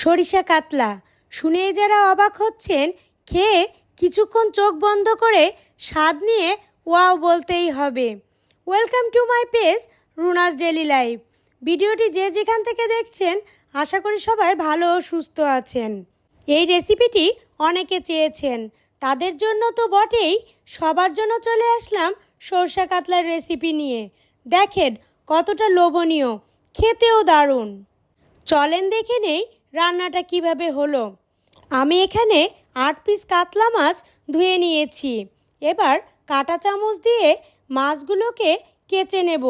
সরিষা কাতলা। শুনে যারা অবাক হচ্ছেন, খেয়ে কিছুক্ষণ চোখ বন্ধ করে স্বাদ নিয়ে ওয়াও বলতেই হবে। Welcome to my page, Runa's daily life. ভিডিওটি যে যেখান থেকে দেখছেন, আশা করি সবাই ভালো ও সুস্থ আছেন। এই রেসিপিটি অনেকে চেয়েছেন। তাদের জন্য তো বটেই, সবার জন্য চলে আসলাম সরষা কাতলার রেসিপি নিয়ে। দেখেন কতটা লোভনীয়, খেতেও দারুণ। চলেন দেখে নেই রান্নাটা কীভাবে হলো? আমি এখানে আট পিস কাতলা মাছ ধুয়ে নিয়েছি। এবার কাঁটা চামচ দিয়ে মাছগুলোকে কেচে নেব।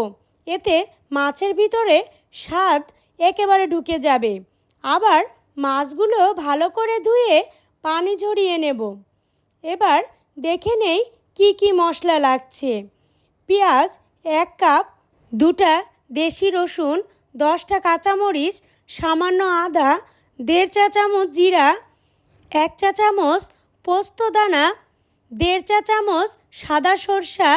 এতে মাছের ভিতরে স্বাদ একেবারে ঢুকে যাবে। আবার মাছগুলো ভালো করে ধুয়ে পানি ঝরিয়ে নেব। এবার দেখে নেই কি কি মশলা লাগছে। পেঁয়াজ এক কাপ, দুটা দেশি রসুন, দশটা কাঁচামরিচ সামান্য আদা, দেড় চা চামচ জিরা, এক চা চামচ পোস্ত দানা, দেড় চা চামচ সাদা সরষা,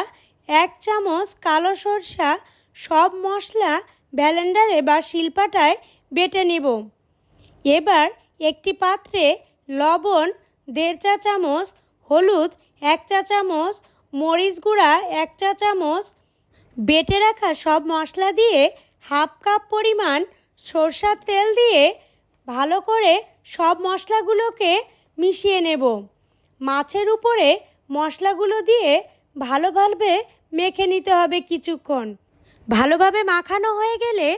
এক চামচ কালো সরষা, সব মশলা ব্যালেন্ডারে বা শিলপাটায় বেটে নেব। এবার একটি পাত্রে লবণ, দেড় চা চামচ হলুদ, এক চা চামচ মরিচ গুঁড়া, এক চা চামচ বেটে রাখা সব মশলা দিয়ে হাফ কাপ পরিমাণ সরষার তেল দিয়ে ভালো করে সব মশলাগুলোকে মিশিয়ে নেব। মাছের উপরে মশলাগুলো দিয়ে ভালোভাবে মেখে নিতে হবে কিছুক্ষণ। ভালোভাবে মাখানো হয়ে গেলে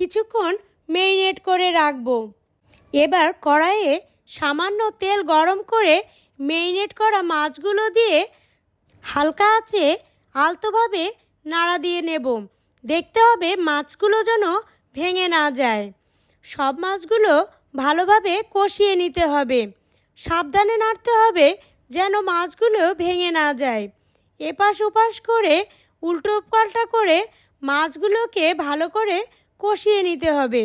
কিছুক্ষণ মেরিনেট করে রাখব। এবার কড়াইয়ে সামান্য তেল গরম করে মেরিনেট করা মাছগুলো দিয়ে হালকা আছে আলতোভাবে নাড়া দিয়ে নেব। দেখতে হবে মাছগুলো যেন ভেঙে না যায়। সব মাছগুলো ভালোভাবে কষিয়ে নিতে হবে। সাবধানে নাড়তে হবে যেন মাছগুলো ভেঙে না যায়। এপাশ ওপাশ করে, উল্টো পাল্টা করে মাছগুলোকে ভালো করে কষিয়ে নিতে হবে।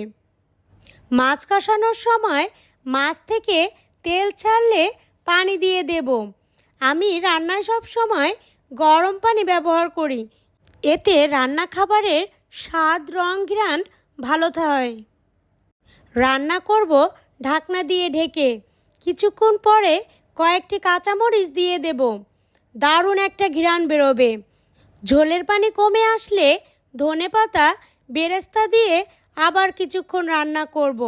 মাছ কষানোর সময় মাছ থেকে তেল ছাড়লে পানি দিয়ে দেব। আমি রান্নায় সব সময় গরম পানি ব্যবহার করি। এতে রান্না খাবারের স্বাদ, রং, ঘ্রাণ ভালো হয় রান্না করব ঢাকনা দিয়ে ঢেকে। কিছুক্ষণ পরে কয়েকটি কাঁচামরিচ দিয়ে দেব। দারুণ একটা ঘিরান বেরোবে। ঝোলের পানি কমে আসলে ধনে পাতা, বেরেস্তা দিয়ে আবার কিছুক্ষণ রান্না করব।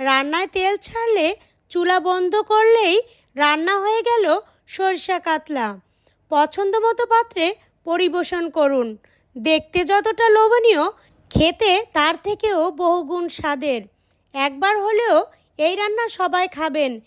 রান্নায় তেল ছাড়লে চুলা বন্ধ করলেই রান্না হয়ে গেল সরষা কাতলা। পছন্দ মতো পাত্রে পরিবেশন করুন। দেখতে যতটা লোভনীয় খেতে তার থেকেও বহুগুণ স্বাদের। একবার হলেও এই রান্না সবাই খাবেন।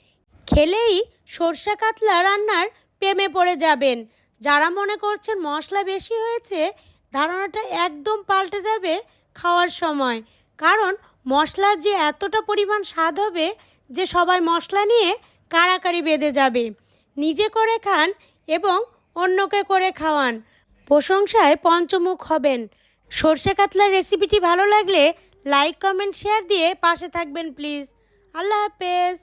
খেলেই সরষা কাতলা রান্নার প্রেমে পড়ে যাবেন। যারা মনে করছেন মশলা বেশি হয়েছে, ধারণাটা একদম পাল্টে যাবে খাওয়ার সময়। কারণ মশলার যে এতটা পরিমাণ স্বাদ হবে যে সবাই মশলা নিয়ে কাড়াকাড়ি বেঁধে যাবে। নিজে করে খান এবং অন্যকে করে খাওয়ান। প্রশংসায় পঞ্চমুখ হবেন। সর্ষে কাতলার রেসিপিটি ভালো লাগলে লাইক কমেন্ট শেয়ার দিয়ে পাশে থাকবেন প্লিজ আল্লাহ হাফেজ।